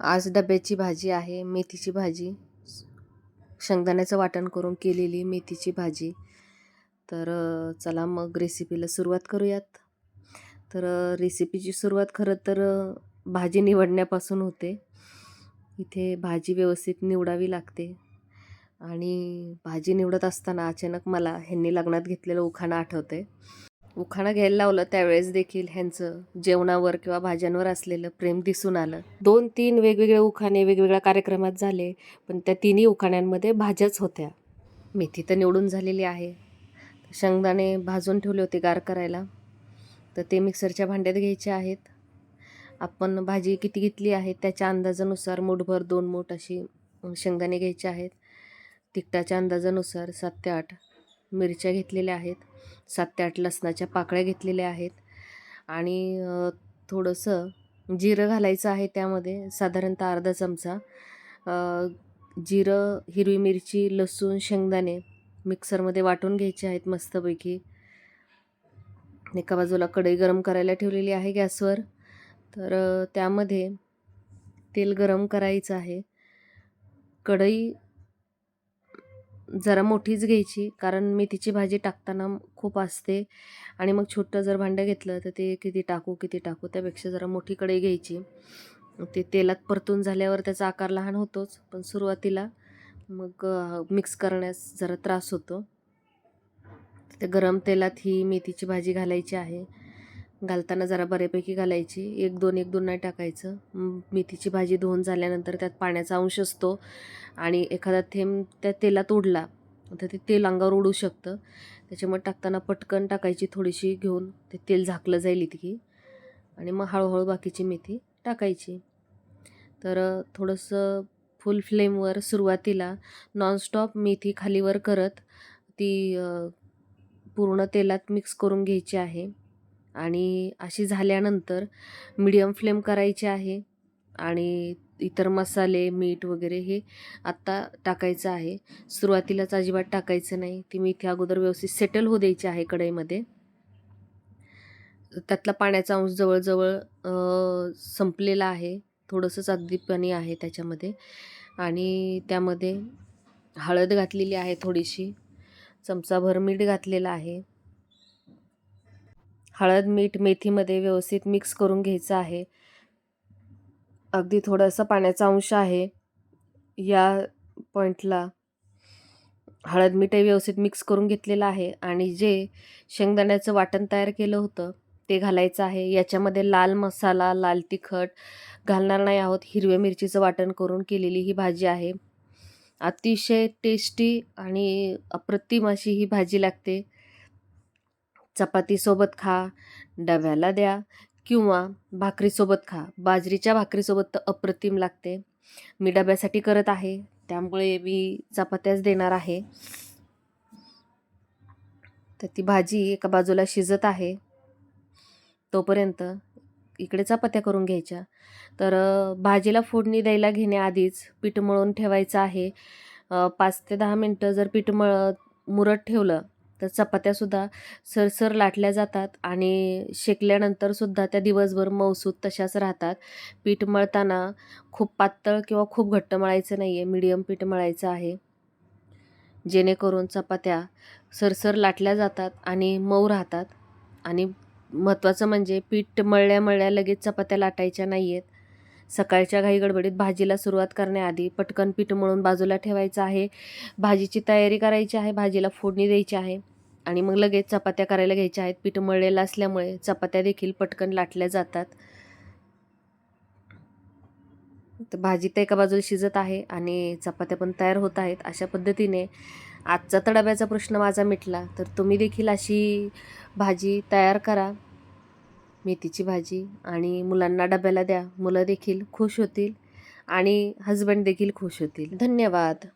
आज डब्याची भाजी आहे मेथीची भाजी. शेंगदाण्याचं वाटण करून केलेली मेथीची भाजी. तर चला मग रेसिपीला सुरुवात करूयात. तर रेसिपीची सुरुवात खरं तर भाजी निवडण्यापासून होते. इथे भाजी व्यवस्थित निवडावी लागते. आणि भाजी निवडत असताना अचानक मला ह्यांनी लग्नात घेतलेलं उखाणं आठवते उखाणं घ्यायला लावलं त्यावेळेस देखील ह्यांचं जेवणावर किंवा भाज्यांवर असलेलं प्रेम दिसून आलं. दोन तीन वेगवेगळे उखाणे वेगवेगळ्या कार्यक्रमात झाले पण त्या तिन्ही उखाण्यांमध्ये भाज्याच होत्या. मेथी तर निवडून झालेली आहे. शेंगदाणे भाजून ठेवले होते गार करायला. तर ते मिक्सरच्या भांड्यात घ्यायचे आहेत. आपण भाजी किती घेतली आहे त्याच्या अंदाजानुसार मूठभर दोन मूठ अशी शेंगदाणे घ्यायचे आहेत. तिखटाच्या अंदाजानुसार सात ते आठ मिरच्या घेतलेल्या आहेत. सात ते आठ लसणाच्या पाकळ्या घेतलेल्या आहेत. आणि थोडंसं जिरं घालायचं आहे त्यामध्ये साधारणतः अर्धा चमचा. जिरं हिरवी मिरची लसूण शेंगदाणे मिक्सरमध्ये वाटून घ्यायचे आहेत मस्तपैकी. एका बाजूला कढई गरम करायला ठेवलेली आहे गॅसवर. तर त्यामध्ये तेल गरम करायचं आहे. कढई जरा मोठीच घ्यायची कारण मेथीची भाजी टाकताना खूप असते. आणि मग छोटं जर भांडं घेतलं तर ते किती टाकू किती टाकू त्यापेक्षा जरा मोठी कढई घ्यायची. ते तेलात परतून झाल्यावर त्याचा आकार लहान होतोच पण सुरुवातीला मग मिक्स करण्यास जरा त्रास होतो. ते गरम तेलात ही मेथीची भाजी घालायची आहे. घालताना जरा बऱ्यापैकी घालायची. एक दोन एक दोन नाही टाकायचं. मेथीची भाजी धुवून झाल्यानंतर त्यात पाण्याचा अंश असतो आणि एखादा थेंब त्या तेलात उडला तर ते तेल अंगावर उडू शकतं. त्याच्यामुळे टाकताना पटकन टाकायची थोडीशी घेऊन ते तेल झाकलं जाईल इतकी. आणि मग हळूहळू बाकीची मेथी टाकायची. तर थोडंसं फुल फ्लेमवर सुरुवातीला नॉनस्टॉप मेथी खालीवर करत ती पूर्ण तेलात मिक्स करून घ्यायची आहे. आणि अशी झाल्यानंतर मीडियम फ्लेम करायची आहे आणि इतर मसाले मीठ वगैरे हे आत्ता टाकायचं आहे. सुरुवातीलाच अजिबात टाकायचं नाही. ती मी इथे अगोदर व्यवस्थित सेटल होऊ द्यायची आहे कढईमध्ये. त्यातला पाण्याचा अंश जवळजवळ संपलेला आहे. थोडंसंच अगदी पाणी आहे त्याच्यामध्ये. आणि त्यामध्ये हळद घातलेली आहे थोडीशी. चमचाभर मीठ घातलेलं आहे. हळद मीठ मेथीमध्ये व्यवस्थित मिक्स करून घ्यायचं आहे. अगदी थोडासा पाण्याचा अंश आहे. या पॉईंटला हळद मीठही व्यवस्थित मिक्स करून घेतलेलं आहे आणि जे शेंगदाण्याचं वाटण तयार केलं होतं ते घालायचं आहे. याच्यामध्ये लाल मसाला लाल तिखट घालणार नाही आहोत. हिरव्या मिरचीचं वाटण करून केलेली ही भाजी आहे. अतिशय टेस्टी आणि अप्रतिम अशी ही भाजी लागते. चपातीसोबत खा डब्याला द्या किंवा भाकरीसोबत खा. बाजरीच्या भाकरीसोबत तर अप्रतिम लागते. मी डब्यासाठी करत आहे. त्यामुळे मी चपात्याच देणार आहे. तर ती भाजी एका बाजूला शिजत आहे. तोपर्यंत इकडे चपात्या करून घ्यायच्या. तर भाजीला फोडणी द्यायला घेण्याआधीच पीठ मळून ठेवायचं आहे. पाच ते दहा मिनटं जर पीठ मळ मुरत ठेवलं तर चपात्यासुद्धा सरसर लाटल्या जातात आणि शेकल्यानंतरसुद्धा त्या दिवसभर मऊसूत तशाच राहतात. पीठ मळताना खूप पातळ किंवा खूप घट्ट मळायचं नाही आहे मिडियम पीठ मळायचं आहे. जेणेकरून चपात्या सरसर लाटल्या जातात आणि मऊ राहतात. आणि महत्त्वाचं म्हणजे पीठ मळल्या मळल्या लगेच चपात्या लाटायच्या नाही आहेत सकाळच्या घाई गडबडीत भाजीला सुरुवात करण्याआधी पटकन पीठ मळून बाजूला ठेवायचं आहे. भाजीची तयारी करायची आहे भाजीला फोडणी द्यायची आहे. आणि मग लगेच चपात्या करायला घ्यायच्या आहेत. पीठ मळलेलं असल्यामुळे चपात्या देखील पटकन लाटल्या जातात. तर भाजी तर एका बाजूला शिजत आहे आणि चपात्या पण तयार होत आहेत. अशा पद्धतीने आजचा तर डब्याचा प्रश्न माझा मिटला. तर तुम्ही देखील अशी भाजी तयार करा. मेथीची भाजी आणि मुलांना डब्याला द्या. मुलं देखील खुश होतील आणि हजबंड देखील खुश होतील. धन्यवाद.